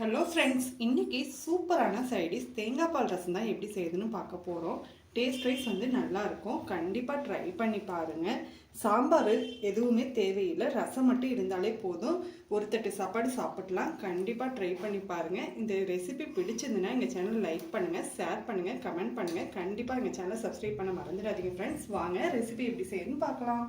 Hello friends இன்றைக்கி சூப்பரான side dish தேங்காய் பால் ரசம் தான் எப்படி செய்யுதுன்னு பார்க்க போகிறோம் டேஸ்ட் வைஸ் வந்து நல்லா இருக்கும். கண்டிப்பாக ட்ரை பண்ணி பாருங்கள் சாம்பார் எதுவுமே தேவையில்லை. ரசம் மட்டும் இருந்தாலே போதும். ஒரு தட்டு சாப்பாடு சாப்பிடலாம். கண்டிப்பாக ட்ரை பண்ணி பாருங்கள் இந்த ரெசிபி பிடிச்சிருந்துன்னா எங்கள் சேனல் லைக் பண்ணுங்கள் ஷேர் பண்ணுங்கள் கமெண்ட் பண்ணுங்கள் கண்டிப்பாக எங்கள் சேனலை சப்ஸ்கிரைப் பண்ண மறந்துடாதீங்க ஃப்ரெண்ட்ஸ் வாங்க ரெசிபி எப்படி செய்யணும்னு பார்க்கலாம்.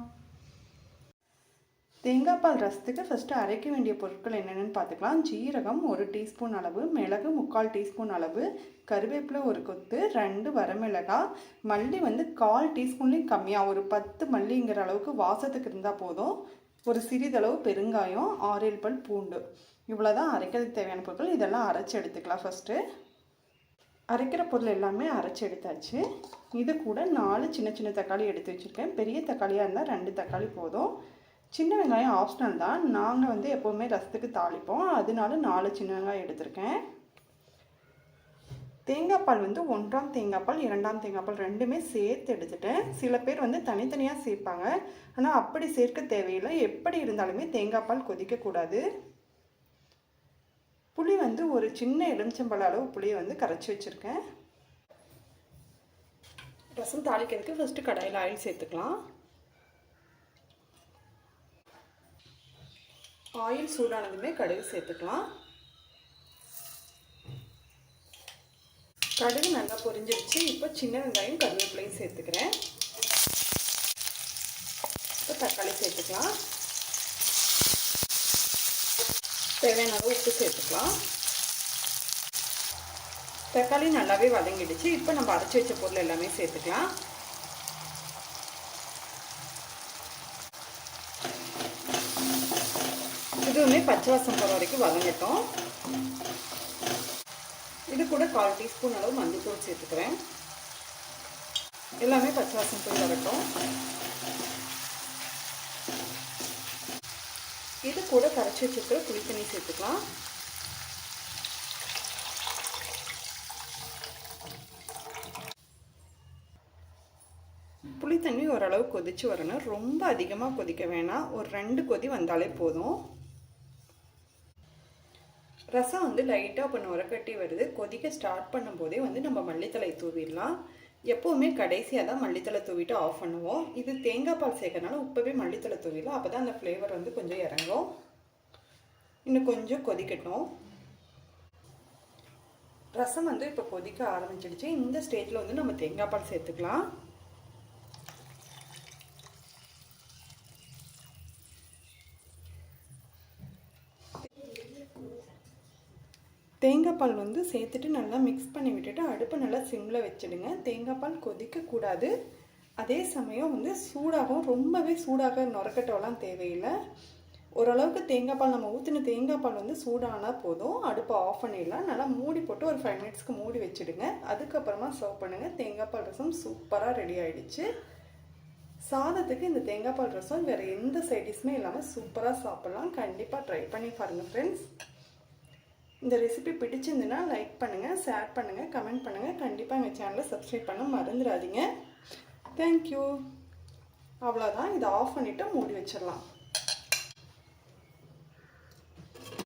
தேங்காய் பால் ரசத்துக்கு ஃபஸ்ட்டு அரைக்க வேண்டிய பொருட்கள் என்னென்னு பார்த்துக்கலாம். ஜீரகம் ஒரு டீஸ்பூன் அளவு மிளகு முக்கால் டீஸ்பூன் அளவு கருவேப்பிலை ஒரு கொத்து ரெண்டு வரமிளகாய் மல்லி வந்து கால் டீஸ்பூன்லேயும் கம்மியாக ஒரு பத்து மல்லிங்கிற அளவுக்கு வாசத்துக்கு இருந்தால் போதும். ஒரு சிறிதளவு பெருங்காயம் ஆறேழு பல் பூண்டு. இவ்வளோ தான் அரைக்கிறதுக்கு தேவையான பொருட்கள். இதெல்லாம் அரைச்சி எடுத்துக்கலாம் ஃபஸ்ட்டு அரைக்கிற பொருள் எல்லாமே அரைச்சி எடுத்தாச்சு. இது கூட நாலு சின்ன சின்ன தக்காளி எடுத்து வச்சுருக்கேன். பெரிய தக்காளியாக இருந்தால் ரெண்டு தக்காளி போதும். சின்ன வெங்காயம் ஆப்ஷனல் தான். நாங்கள் வந்து எப்போவுமே ரசத்துக்கு தாளிப்போம். அதனால நாலு சின்ன வெங்காயம் எடுத்திருக்கேன். தேங்காய் பால் வந்து ஒன்றாம் தேங்காய் பால் இரண்டாம் தேங்காய் பால் ரெண்டுமே சேர்த்து எடுத்துட்டேன். சில பேர் வந்து தனித்தனியாக சேர்ப்பாங்க. ஆனால் அப்படி சேர்க்க தேவையில்லை. எப்படி இருந்தாலுமே தேங்காய் பால் கொதிக்கக்கூடாது. புளி வந்து ஒரு சின்ன எலுமிச்சம்பழ அளவு புளியை வந்து கரைச்சி வச்சுருக்கேன். ரசம் தாளிக்கிறதுக்கு ஃபஸ்ட்டு கடையில் ஆயில் சேர்த்துக்கலாம். ஆயில் சூடானதுமே கடுகு சேர்த்துக்கலாம். கடுகு நல்லா பொரிஞ்சிருச்சு இப்போ சின்ன வெங்காயம் கருவேப்பிலையும் சேர்த்துக்கிறேன். இப்போ தக்காளி சேர்த்துக்கலாம். தேவையான அளவு உப்பு சேர்த்துக்கலாம். தக்காளி நல்லாவே வதங்கிடுச்சு. இப்போ நம்ம அரைச்சி வச்ச பொருள் எல்லாமே சேர்த்துக்கலாம். இதுவுமே பச்சை வாசம் போகிற வரைக்கும் வதங்கட்டும். இது கூட கால் டீஸ்பூன் அளவு மஞ்சள்தூள் சேர்த்துக்கிறேன். எல்லாமே பச்சை வாசம் போய் வரட்டும். இது கூட கரைச்சி வச்சுருக்கிற புளி தண்ணி சேர்த்துக்கலாம். புளி தண்ணி ஓரளவு கொதிச்சு வரணும். ரொம்ப அதிகமாக கொதிக்க வேணாம். ஒரு ரெண்டு கொதி வந்தாலே போதும். ரசம் வந்து லைட்டாக இப்போ நுரக்கட்டி வருது. கொதிக்க ஸ்டார்ட் பண்ணும்போதே வந்து நம்ம மல்லித்தலை தூவிடலாம். எப்போவுமே கடைசியாக தான் மல்லித்தலை தூவிட்டு ஆஃப் பண்ணுவோம். இது தேங்காய் பால் சேர்க்கறனால இப்போவே மல்லித்தலை தூவிடலாம். அப்போ தான் அந்த ஃப்ளேவர் வந்து கொஞ்சம் இறங்கும். இன்னும் கொஞ்சம் கொதிக்கட்டும். ரசம் வந்து இப்போ கொதிக்க ஆரம்பிச்சிடுச்சு. இந்த ஸ்டேஜில் வந்து நம்ம தேங்காய் பால் சேர்த்துக்கலாம். தேங்காய் பால் வந்து சேர்த்துட்டு நல்லா மிக்ஸ் பண்ணி விட்டுட்டு அடுப்பை நல்லா சிம்மில் வச்சுடுங்க. தேங்காய் பால் கொதிக்கக்கூடாது அதே சமயம் வந்து சூடாகவும் ரொம்பவே சூடாக நுரக்கட்டவெல்லாம் தேவையில்லை. ஓரளவுக்கு தேங்காய் பால் நம்ம ஊற்றின தேங்காய் பால் வந்து சூடானால் போதும். அடுப்பை ஆஃப் பண்ணிடலாம். நல்லா மூடி போட்டு ஒரு ஃபைவ் மினிட்ஸ்க்கு மூடி வச்சுடுங்க. அதுக்கப்புறமா சர்வ் பண்ணுங்கள் தேங்காய் பால் ரசம் சூப்பராக ரெடி ஆகிடுச்சு சாதத்துக்கு இந்த தேங்காய் பால் ரசம் வேறு எந்த சைடிஷுமே இல்லாமல் சூப்பராக சாப்பிட்லாம். கண்டிப்பாக ட்ரை பண்ணி பாருங்கள் ஃப்ரெண்ட்ஸ் இந்த ரெசிபி பிடிச்சிருந்துன்னா லைக் பண்ணுங்கள் ஷேர் பண்ணுங்கள் கமெண்ட் பண்ணுங்கள் கண்டிப்பாக எங்கள் சேனலை சப்ஸ்கிரைப் பண்ண மறந்துடாதீங்க. தேங்க்யூ அவ்வளோதான் இதை ஆஃப் பண்ணிவிட்டு மூடி வச்சிடலாம்.